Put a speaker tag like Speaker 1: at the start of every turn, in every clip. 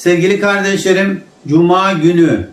Speaker 1: Sevgili kardeşlerim, Cuma günü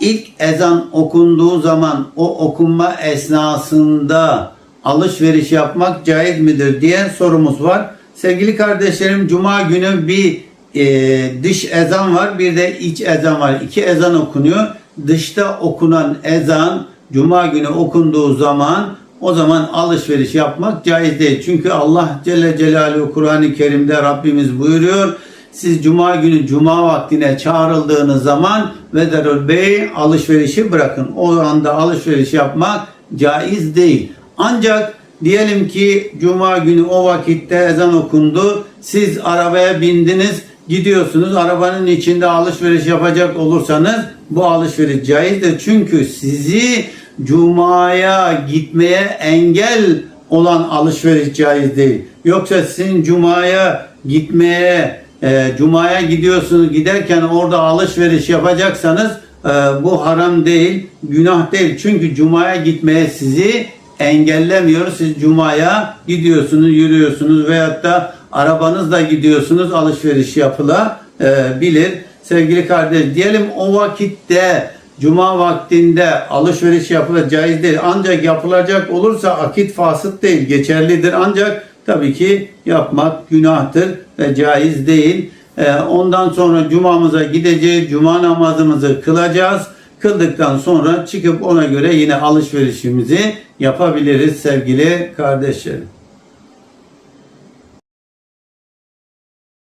Speaker 1: ilk ezan okunduğu zaman o okunma esnasında alışveriş yapmak caiz midir diye sorumuz var. Sevgili kardeşlerim, Cuma günü bir e, dış ezan var, bir de iç ezan var. İki ezan okunuyor. Dışta okunan ezan Cuma günü okunduğu zaman o zaman alışveriş yapmak caiz değil. Çünkü Allah Celle Celaluhu Kur'an-ı Kerim'de Rabbimiz buyuruyor. Siz cuma günü cuma vaktine çağrıldığınız zaman vederül bey alışverişi bırakın. O anda alışveriş yapmak caiz değil. Ancak diyelim ki cuma günü o vakitte ezan okundu. Siz arabaya bindiniz, gidiyorsunuz. Arabanın içinde alışveriş yapacak olursanız bu alışveriş caizdir. Çünkü sizi cumaya gitmeye engel olan alışveriş caiz değil. Yoksa sizin cumaya gitmeye e, cumaya gidiyorsunuz giderken orada alışveriş yapacaksanız e, bu haram değil, günah değil. Çünkü cumaya gitmeye sizi engellemiyor. Siz cumaya gidiyorsunuz, yürüyorsunuz veyahut da arabanızla gidiyorsunuz alışveriş yapılabilir. Sevgili kardeş diyelim o vakitte Cuma vaktinde alışveriş yapılacak caiz değil. Ancak yapılacak olursa akit fasıt değil, geçerlidir. Ancak tabii ki yapmak günahtır ve caiz değil. Ee, ondan sonra cumamıza gideceğiz, cuma namazımızı kılacağız. Kıldıktan sonra çıkıp ona göre yine alışverişimizi yapabiliriz sevgili kardeşlerim.